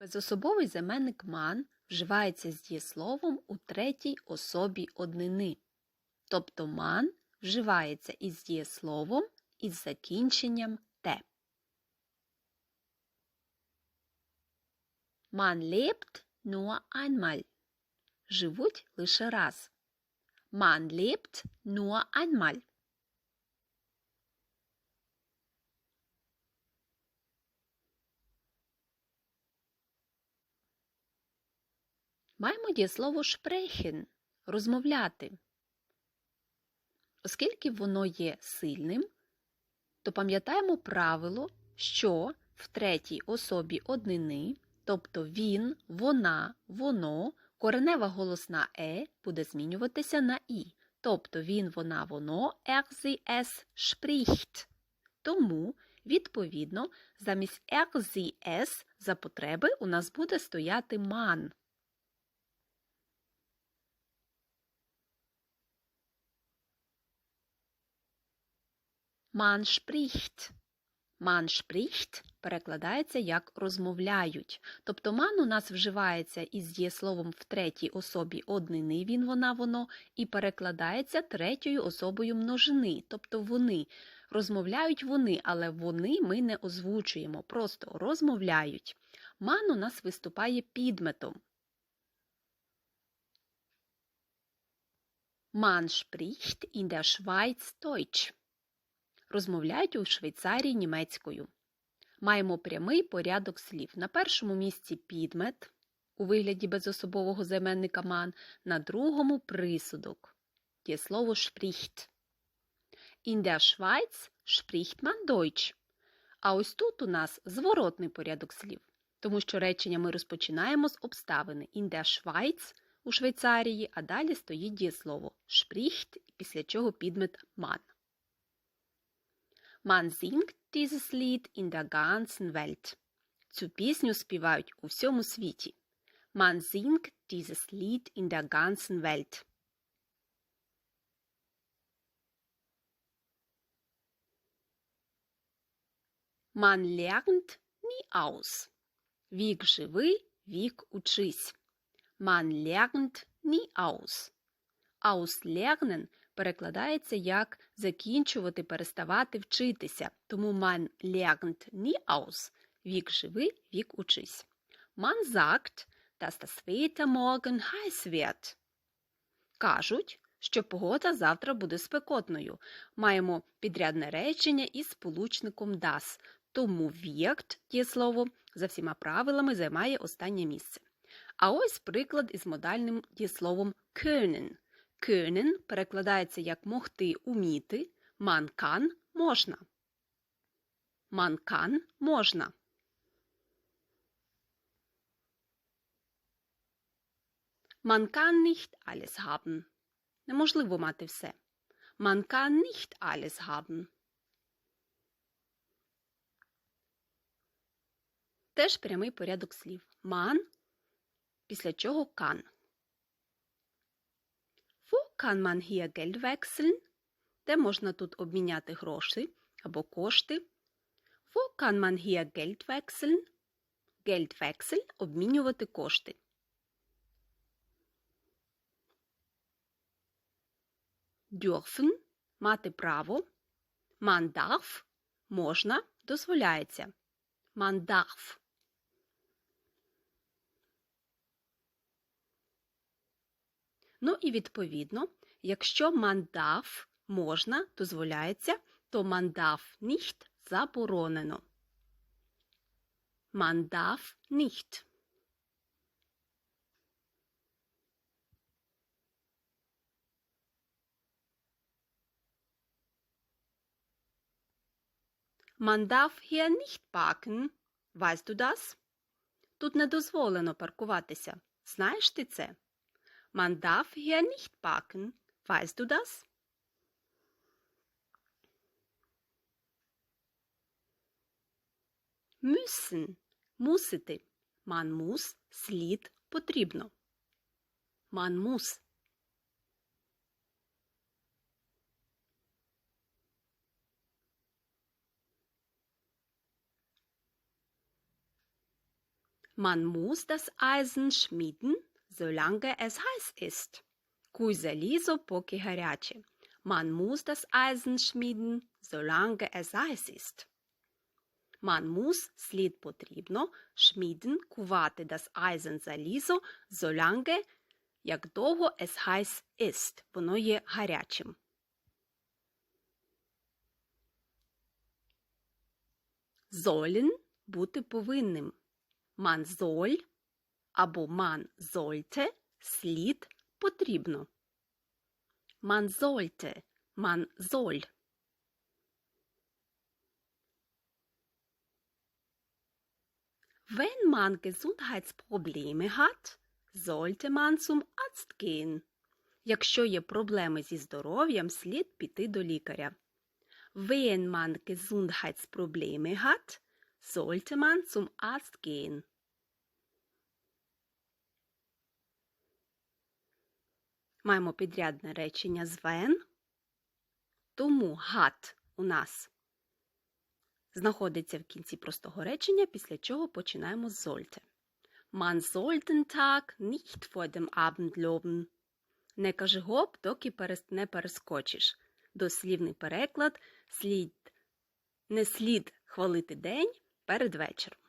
Безособовий займенник ман вживається з дієсловом у третій особі однини. Тобто ман вживається із дієсловом із закінченням те. Man lebt nur einmal. Живуть лише раз. Man lebt nur einmal. Маємо дієслово sprechen – розмовляти. Оскільки воно є сильним, то пам'ятаємо правило, що в третій особі однини, тобто він, вона, воно, коренева голосна е буде змінюватися на і. Тобто він, вона, воно, er, sie, es spricht. Тому, відповідно, замість er, sie, es за потреби у нас буде стояти man. Man spricht. Man spricht перекладається як розмовляють. Тобто man у нас вживається із дієсловом в третій особі однини, він, вона, воно, і перекладається третьою особою множини, тобто вони. Розмовляють вони, але вони ми не озвучуємо, просто розмовляють. Man у нас виступає підметом. Man spricht in der Schweiz Deutsch розмовляють у Швейцарії німецькою. Маємо прямий порядок слів. На першому місці підмет у вигляді безособового займенника ман, на другому присудок. Є слово spricht. In der Schweiz spricht man Deutsch. А ось тут у нас зворотний порядок слів, тому що речення ми розпочинаємо з обставини in der Schweiz у Швейцарії, а далі стоїть дієслово spricht, після чого підмет man. Man singt dieses Lied in der ganzen Welt. Цю пісню співають у всьому світі. Man singt dieses Lied in der ganzen Welt. Man lernt nie aus. Вік живи, вік учись. Man lernt nie aus. Auslernen перекладається як закінчувати, переставати вчитися. Тому man lernt nie aus. Вік живи, вік учись. Man sagt, dass das Wetter morgen heiß wird. Кажуть, що погода завтра буде спекотною. Маємо підрядне речення із сполучником das. Тому wird, дієслово, за всіма правилами займає останнє місце. А ось приклад із модальним дієсловом können. Können перекладається як могти уміти, kann – можна. Kann – можна. Man nicht alles haben. Неможливо мати все. Man nicht alles haben. Теж прямий порядок слів. Man, після чого kann. Kann man hier Geld wechseln? Де можна тут обміняти гроші або кошти? Wo kann man hier Geld wechseln? Geld wechseln – обмінювати кошти. Dürfen – мати право. Man darf – можна, дозволяється. Man darf. Ну і відповідно, якщо мандав можна, дозволяється, то мандав nicht заборонено. Мандав nicht. Man darf hier nicht parken. Weißt du das? Тут не дозволено паркуватися. Знаєш ти це? Man darf hier nicht parken. Weißt du das? Müssen. Мусити. Man muss. Слід. Потрібно. Man muss. Man muss das Eisen schmieden, solange es heiß ist. Куй залізо, поки гаряче. Man muss das Eisen schmieden, solange es heiß ist. Man muss – слід потрібно, schmieden – кувати das Eisen залізо, solange – як довго es heiß ist. Воно є гарячим. Sollen – бути повинним. Man soll або man sollte – слід потрібно. Man sollte, man soll. Wenn man Gesundheitsprobleme hat, sollte man zum Arzt gehen. Якщо є проблеми зі здоров'ям, слід піти до лікаря. Wenn man Gesundheitsprobleme hat, sollte man zum Arzt gehen. Маємо підрядне речення з when. Тому hat у нас знаходиться в кінці простого речення, після чого починаємо з sollte. Man soll den Tag nicht vor dem Abend loben. Не кажи гоп, доки не перескочиш. Дослівний переклад слід не слід хвалити день перед вечором.